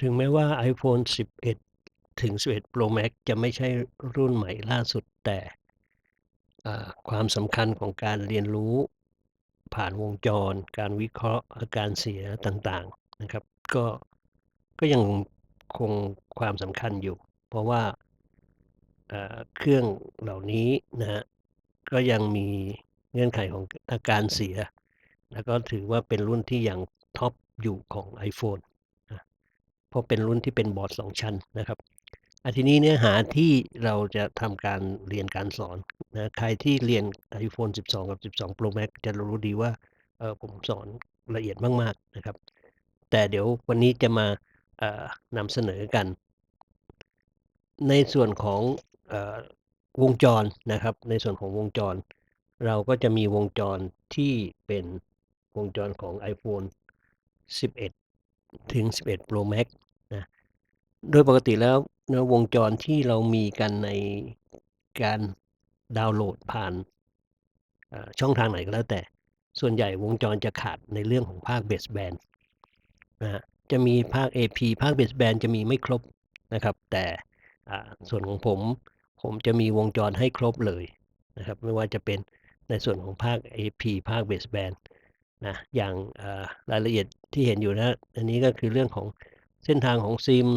ถึงแม้ว่า iPhone 11 ถึง 11 Pro Max จะไม่ใช่รุ่นใหม่ล่าสุดแต่ความสำคัญของการเรียนรู้ผ่านวงจร การวิเคราะห์อาการเสียต่างๆนะครับ ก็ก็ยังคงความสำคัญอยู่ เพราะว่าเครื่องเหล่านี้นะครับก็ยังมีเงื่อนไขของอาการเสีย แล้วก็ถือว่าเป็นรุ่นที่ยังท็อปอยู่ของ iPhone น เพราะเป็นรุ่นที่เป็นบอร์ด 2 ชั้นนะครับอาทีนี้เนื้อหาที่เราจะทำการเรียนการสอนนะใครที่เรียน iPhone 12 กับ 12 Pro Max จะรู้ดีว่าเออผมสอนละเอียดมาก ๆ นะครับ แต่เดี๋ยววันนี้จะมาอ่านำเสนอกัน ในส่วนของเอ่อวงจรนะครับ ในส่วนของวงจร เราก็จะมีวงจรที่เป็นวงจรของ iPhone 11 ถึง 11 Pro Max โดยปกติแล้วนะวงจรที่เรามีกันในการดาวน์โหลดผ่าน อ่า ช่องทางไหนก็แล้วแต่ ส่วนใหญ่วงจรจะขาดในเรื่องของภาค Baseband นะครับ จะมีภาค AP ภาค Baseband จะมีไม่ครบนะครับ แต่ อ่า ส่วนของผม ผมจะมีวงจรให้ครบเลยนะครับ ไม่ว่าจะเป็นในส่วนของภาค AP ภาค Baseband นะ อย่าง อ่า รายละเอียดที่เห็นอยู่นะ อันนี้ก็คือเรื่องของเส้นทางของซิม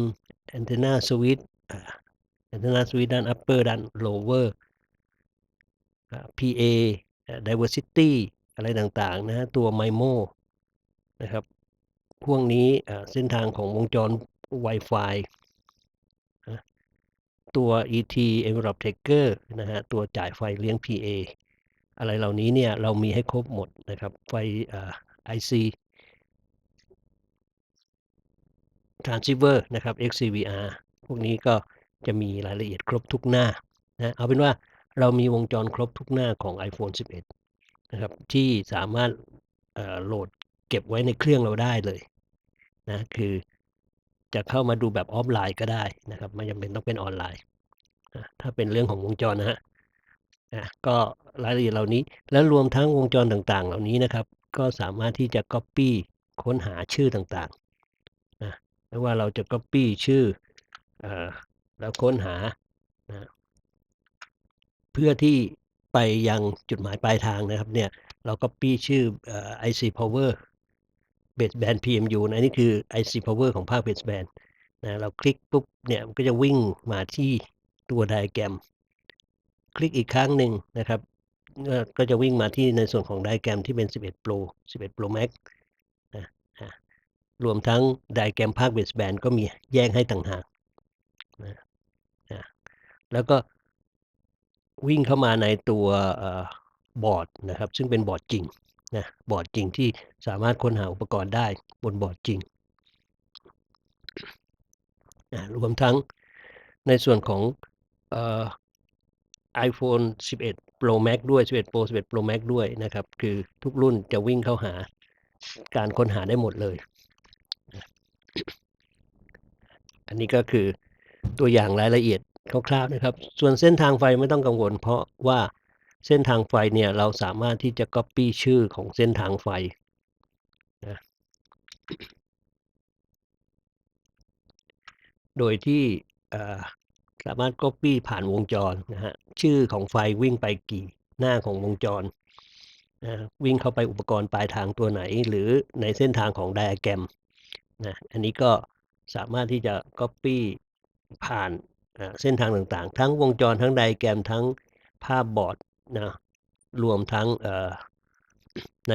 Antenna Switch อ่า Antenna Switch ด้าน Upper ด้าน Lower อ่า PA Diversity อะไรต่างๆนะครับตัว MIMO นะครับ พวกนี้เส้นทางของวงจรไวฟายนะตัว ET Envelope Taker นะครับตัวจ่ายไฟเลี้ยง PA อะไรเหล่านี้เนี่ย เรามีให้ครบหมดนะครับ ไฟ IC Transceiver นะครับ XCVR พวกนี้ก็จะมีรายละเอียดครบทุกหน้านะเอาเป็นว่าเรามีวงจรครบทุกหน้าของ iPhone 11 นะครับ ที่สามารถโหลดเก็บไว้ในเครื่องเราได้เลยนะคือจะเข้ามาดูแบบออฟไลน์ก็ได้นะครับไม่จำเป็นต้องเป็นออนไลน์นะถ้าเป็นเรื่องของวงจรนะครับอาก็รายละเอียดเหล่านี้ และรวมทั้งวงจรต่างๆ เหล่านี้นะครับ ก็สามารถที่จะก๊อบปี้ค้นหาชื่อต่างๆ ไม่ว่าเราจะก๊อบปี้ชื่ออแล้วค้นหานะเพื่อที่ไปยังจุดหมายปลายทางนะครับเนี่ยเราก๊อบปี้ชื่ออ IC Power Baseband PMU นะอันนี้คือ IC Power ของภาค Baseband นะเราคลิกปุ๊บเนี่ยมันก็จะวิ่งมาที่ตัว Diagram คลิกอีกครั้งหนึ่งนะครับก็จะวิ่งมาที่ในส่วนของ Diagram ที่เป็น 11 Pro 11 Pro Max รวมทั้ง Diagram ภาค Baseband ก็มีแยกให้ต่างหากนะอาแล้วก็วิ่งเข้ามาในตัวอบอร์ดนะครับ ซึ่งเป็นบอร์ดจริงนะบอร์ดจริงที่สามารถค้นหาอุปกรณ์ได้บนบอร์ดจริงอารวมทั้งในส่วนของเอ่อ iPhone 11 Pro Max ด้วย 11 Pro 11 Pro Max ด้วยนะครับ คือทุกรุ่นจะวิ่งเข้าหาการค้นหาได้หมดเลย นะ อันนี้ก็คือตัวอย่างรายละเอียดคร่าวๆนะครับ ส่วนเส้นทางไฟไม่ต้องกังวล เพราะว่าเส้นทางไฟเนี่ยเราสามารถที่จะก๊อบปี้ชื่อของเส้นทางไฟนะโดยที่สามารถก๊อบปี้ผ่านวงจรนะครับชื่อของไฟวิ่งไปกี่หน้าของวงจรอาวิ่งเข้าไปอุปกรณ์ปลายทางตัวไหน หรือในเส้นทางของ Diagram นะอันนี้ก็ สามารถที่จะก๊อบปี้ผ่านเส้นทางต่างๆ ทั้งวงจรทั้ง Diagram ทั้งภาพบอร์ดนะรวมทั้งใน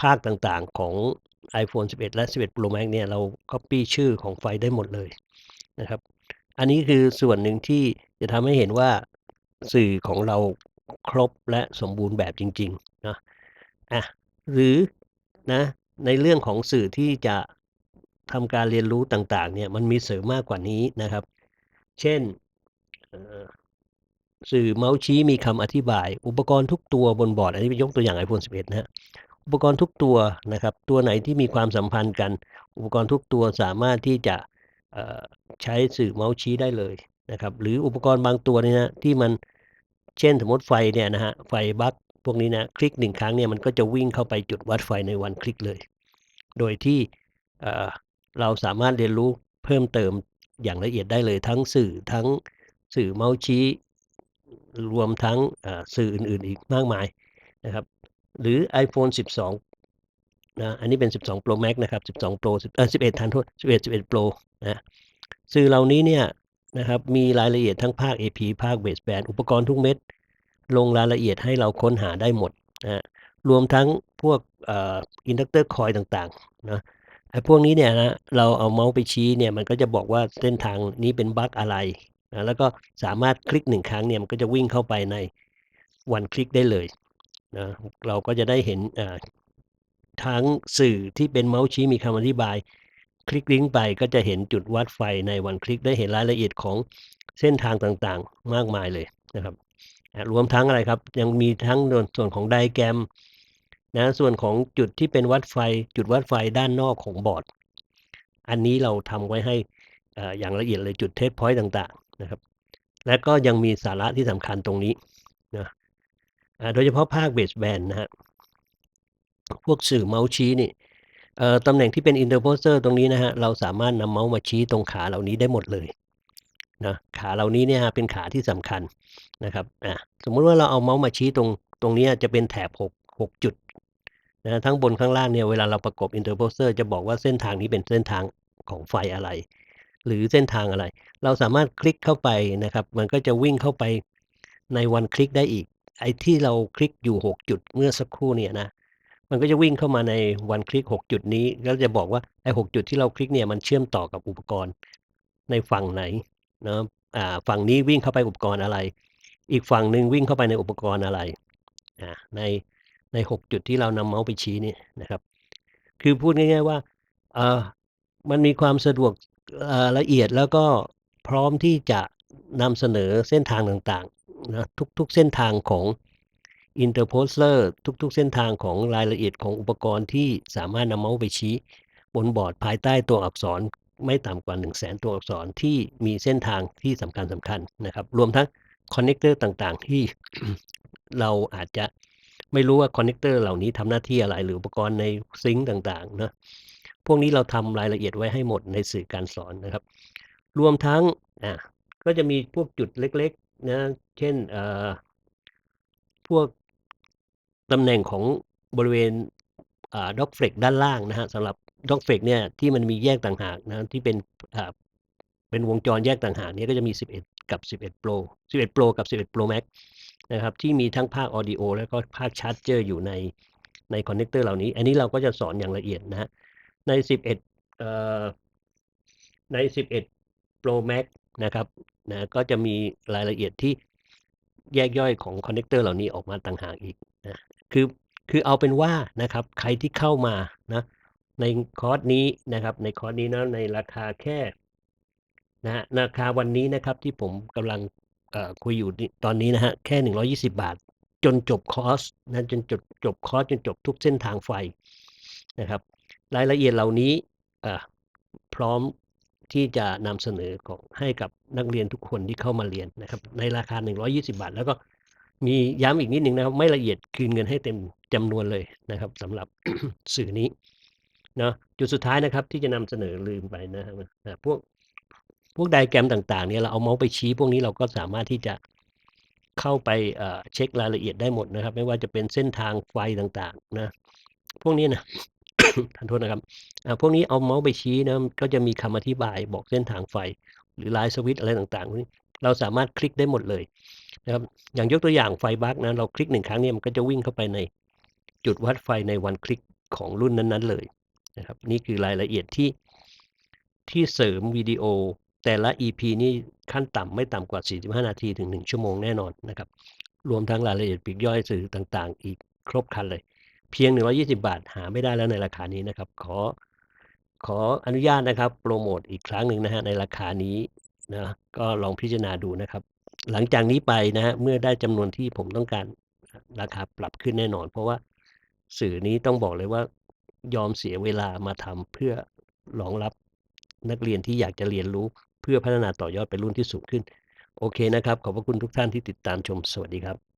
ภาคต่างๆของ iPhone 11 และ 11 Pro Max เนี่ยเราก๊อบปี้ชื่อของไฟได้หมดเลยนะครับ อันนี้คือส่วนหนึ่งที่จะทำให้เห็นว่าสื่อของเราครบและสมบูรณ์แบบจริงๆนะอาหรือนะในเรื่องของสื่อที่จะ ทำการเรียนรู้ต่างๆ เนี่ยมันมีเสริมมากกว่านี้นะครับ เช่นสื่อเมาส์ชี้มีคำอธิบาย อุปกรณ์ทุกตัวบนบอร์ด อันนี้ยกตัวอย่าง iPhone 11 นะครับอุปกรณ์ทุกตัวนะครับ ตัวไหนที่มีความสัมพันธ์กัน อุปกรณ์ทุกตัวสามารถที่จะใช้สื่อเมาส์ชี้ได้เลยนะครับ หรืออุปกรณ์บางตัวเนี่ยนะที่มันเช่นสมมติไฟเนี่ยนะครับไฟบักพวกนี้นะคลิก1ครั้งเนี่ยมันก็จะวิ่งเข้าไปจุดวัดไฟใน1คลิกเลย โดยที่ เราสามารถเรียนรู้เพิ่มเติมอย่างละเอียดได้เลยทั้งสื่อทั้งสื่อเมาส์ชี้ รวมทั้งสื่ออื่นๆ อีกมากมายนะครับ หรือ iPhone 12 นะ อันนี้เป็น 12 Pro Max นะครับ 12 Pro 10เออ11ทานโทษ 11 11 Pro นะสื่อเหล่านี้เนี่ยนะครับมีรายละเอียดทั้งภาค AP ภาค Baseband อุปกรณ์ทุกเม็ด ลงรายละเอียดให้เราค้นหาได้หมดนะรวมทั้งพวกอ่อ Inductor Coil ต่างๆนะ ไอ้พวกนี้เนี่ยนะเราเอาเมาส์ไปชี้เนี่ยมันก็จะบอกว่าเส้นทางนี้เป็นบักอะไรนะแล้วก็สามารถคลิก1ครั้งเนี่ยมันก็จะวิ่งเข้าไปใน one click ได้เลยนะเราก็จะได้เห็นทั้งสื่อที่เป็นเมาส์ชี้มีคำอธิบาย คลิกลิงก์ไปก็จะเห็นจุดวัดไฟใน one click ได้เห็นรายละเอียดของเส้นทางต่างๆ มากมายเลยนะครับรวมทั้งอะไรครับ ยังมีทั้งโดนส่วนของ Diagram นะส่วนของจุดที่เป็นวัดไฟ จุดวัดไฟด้านนอกของบอร์ด อันนี้เราทำไว้ให้อ่ออย่างละเอียดเลยจุด Test Point ต่างๆนะครับ และก็ยังมีสาระที่สำคัญตรงนี้นะโดยเฉพาะภาค Baseband นะครับพวกสื่อเมาส์ชี้นี่เอ่อตำแหน่งที่เป็น Interposer ตรงนี้นะครับเราสามารถนำเมาส์มาชี้ตรงขาเหล่านี้ได้หมดเลยนะขาเหล่านี้เนี่ยเป็นขาที่สำคัญนะครับอ่าสมมุติว่าเราเอาเมาส์มาชี้ตรงตรงนี้จะเป็นแถบ6 6จุด นะทั้งบนข้างล่างเนี่ยเวลาเราประกบ Interposer จะบอกว่าเส้นทางนี้เป็นเส้นทางของไฟอะไร หรือเส้นทางอะไร เราสามารถคลิกเข้าไปนะครับ มันก็จะวิ่งเข้าไปใน one click ได้อีก ไอ้ที่เราคลิกอยู่ 6 จุดเมื่อสักครู่เนี่ยนะมันก็จะวิ่งเข้ามาใน one click 6จุดนี้แล้วจะบอกว่าไอ้6จุดที่เราคลิกเนี่ยมันเชื่อมต่อกับอุปกรณ์ในฝั่งไหนเนาะอ่าฝั่งนี้วิ่งเข้าไปอุปกรณ์อะไร อีกฝั่งหนึ่งวิ่งเข้าไปในอุปกรณ์อะไรอ่าใน ใน 6 จุดที่เรานำเมาส์ไปชี้นี่นะครับ คือพูดง่าย ๆว่าเออมันมีความสะดวกละเอียดแล้วก็พร้อมที่จะนำเสนอเส้นทางต่างๆนะทุกๆเส้นทางของ Interposer ทุก ๆ เส้นทางของรายละเอียดของอุปกรณ์ที่สามารถนำเมาส์ไปชี้ บนบอร์ดภายใต้ตัวอักษรไม่ต่ำกว่า 100,000ตัวอักษรที่มีเส้นทางที่สำคัญๆนะครับ รวมทั้งคอนเน็กเตอร์ต่างๆ ที่เราอาจจะ ไม่รู้ว่าคอนเน็กเตอร์เหล่านี้ทำหน้าที่อะไร หรืออุปกรณ์ในซิงก์ต่างๆนะพวกนี้เราทำรายละเอียดไว้ให้หมดในสื่อการสอนนะครับ รวมทั้งอ่าก็จะมีพวกจุดเล็กๆนะเช่นเอ่อพวกตำแหน่งของบริเวณอ่า Dock Flex ด้านล่างนะครับสำหรับ Dock Flex เนี่ยที่มันมีแยกต่างหากนะที่เป็นอ่าเป็นวงจรแยกต่างหากเนี่ยก็จะมี 11 กับ 11 Pro 11 Pro กับ 11 Pro Max นะครับที่มีทั้งภาค Audio แล้วก็ภาค Charger อร์อยู่ในในคอนเน็กเตอร์เหล่านี้ อันนี้เราก็จะสอนอย่างละเอียดนะครับใน 11เอ่อใน 11 Pro Max นะครับนะก็จะมีรายละเอียดที่แยกย่อยของคอนเน็กเตอร์เหล่านี้ออกมาต่างหากอีกนะคือคือเอาเป็นว่านะครับใครที่เข้ามานะในคอร์สนี้นะครับในคอร์สนี้นะในราคาแค่นะราคาวันนี้นะครับที่ผมกำลัง เอ่อคุยอยู่ตอนนี้นะครับแค่ 120 บาท จนจบคอร์สนะจนจบจบคอร์สจนจบทุกเส้นทางไฟนะครับ รายละเอียดเหล่านี้พร้อมที่จะนำเสนอของให้กับนักเรียนทุกคนที่เข้ามาเรียนนะครับ ในราคา 120 บาท แล้วก็มีย้ำอีกนิดหนึ่งนะครับ ไม่ละเอียดคืนเงินให้เต็มจำนวนเลยนะครับสำหรับสื่อนี้เนาะจุดสุดท้ายนะครับที่จะนำเสนอลืมไปนะครับอ่า พวกพวก Diagram ต่างๆเนี่ยเราเอาเมาส์ไปชี้พวกนี้เราก็สามารถที่จะเข้าไปเช็กรายละเอียดได้หมดนะครับ ไม่ว่าจะเป็นเส้นทางไฟต่างๆนะพวกนี้นะท่านโทษนะครับพวกนี้เอาเมาส์ไปชี้นะก็จะมีคำอธิบายบอกเส้นทางไฟ หรือ Light Switch อะไรต่างๆพวกนี้เราสามารถคลิกได้หมดเลยนะครับอย่างยกตัวอย่างไฟบักนะเราคลิก1ครั้งเนี่ยมันก็จะวิ่งเข้าไปในจุดวัดไฟใน one click ของรุ่นนั้นๆเลยนะครับนี่คือรายละเอียดที่ที่เสริมวิดีโอ แต่ละ EP นี่ขั้นต่ำไม่ต่ำกว่า 45 นาทีถึง 1 ชั่วโมงแน่นอนนะครับ รวมทั้งรายละเอียดปลีกย่อยสื่อต่างๆ อีกครบคันเลย เพียง 120 บาทหาไม่ได้แล้วในราคานี้นะครับ ขอขออนุญาตนะครับโพรโมตอีกครั้งหนึ่งนะครับในราคานี้นะก็ลองพิจารณาดูนะครับ หลังจากนี้ไปนะครับเมื่อได้จำนวนที่ผมต้องการราคาปรับขึ้นแน่นอน เพราะว่าสื่อนี้ต้องบอกเลยว่ายอมเสียเวลามาทำเพื่อรองรับนักเรียนที่อยากจะเรียนรู้ เพื่อพัฒนาต่อยอดไปรุ่นที่สูงขึ้น โอเคนะครับ ขอบพระคุณทุกท่านที่ติดตามชม สวัสดีครับ